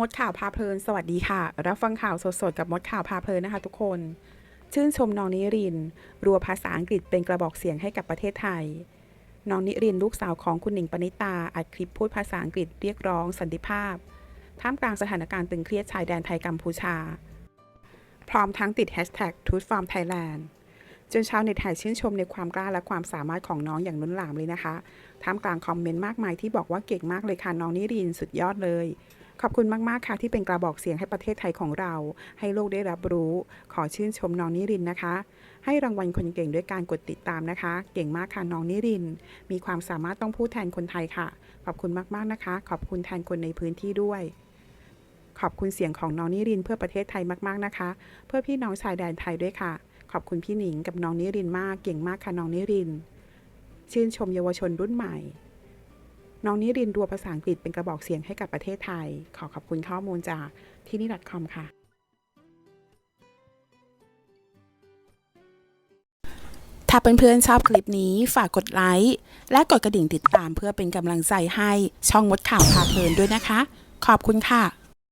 มดข่าวพาเพลิน สวัสดีค่ะ รับฟังข่าวสดๆ กับมดข่าวพาเพลินนะคะทุกคน ชื่นชมน้องนิริน รัวภาษาอังกฤษเป็นกระบอกเสียงให้กับประเทศไทย น้องนิรินลูกสาวของคุณหนิงปณิตา อัดคลิปพูดภาษาอังกฤษเรียกร้องสันติภาพ ท่ามกลางสถานการณ์ตึงเครียดชายแดนไทยกัมพูชา พร้อมทั้งติดแฮชแท็กทูตฟอร์มไทยแลนด์จนชาวเน็ตไทยชื่นชมในความกล้าและความสามารถของน้องอย่างล้นหลามเลยนะคะ ท่ามกลางคอมเมนต์มากมายที่บอกว่าเก่งมากเลยค่ะน้องนิรินสุดยอดเลย ขอบคุณมาก ๆ ค่ะ ที่เป็นกระบอกเสียงให้ประเทศไทยของเรา ให้โลกได้รับรู้ ขอชื่นชมน้องนิรินนะคะ ให้รางวัลคนเก่งด้วยการกดติดตามนะคะ เก่งมากค่ะน้องนิริน มีความสามารถต้องพูดแทนคนไทยค่ะ ขอบคุณมาก ๆ นะคะ ขอบคุณแทนคนในพื้นที่ด้วย ขอบคุณเสียงของน้องนิรินเพื่อประเทศไทยมาก ๆ นะคะ เพื่อพี่น้องชายแดนไทยด้วยค่ะ ขอบคุณพี่หนิงกับน้องนิรินมาก เก่งมากค่ะน้องนิริน ชื่นชมเยาวชนรุ่นใหม่ น้องนิรินรัวภาษาอังกฤษเป็นกระบอกเสียงให้กับประเทศไทย ขอขอบคุณข้อมูลจากที่นี่ .com ค่ะ ถ้าเพื่อนๆชอบคลิปนี้ฝากกดไลค์และกดกระดิ่งติดตามเพื่อเป็นกำลังใจให้ช่องมดข่าวพาเพลินด้วยนะคะ ขอบคุณค่ะ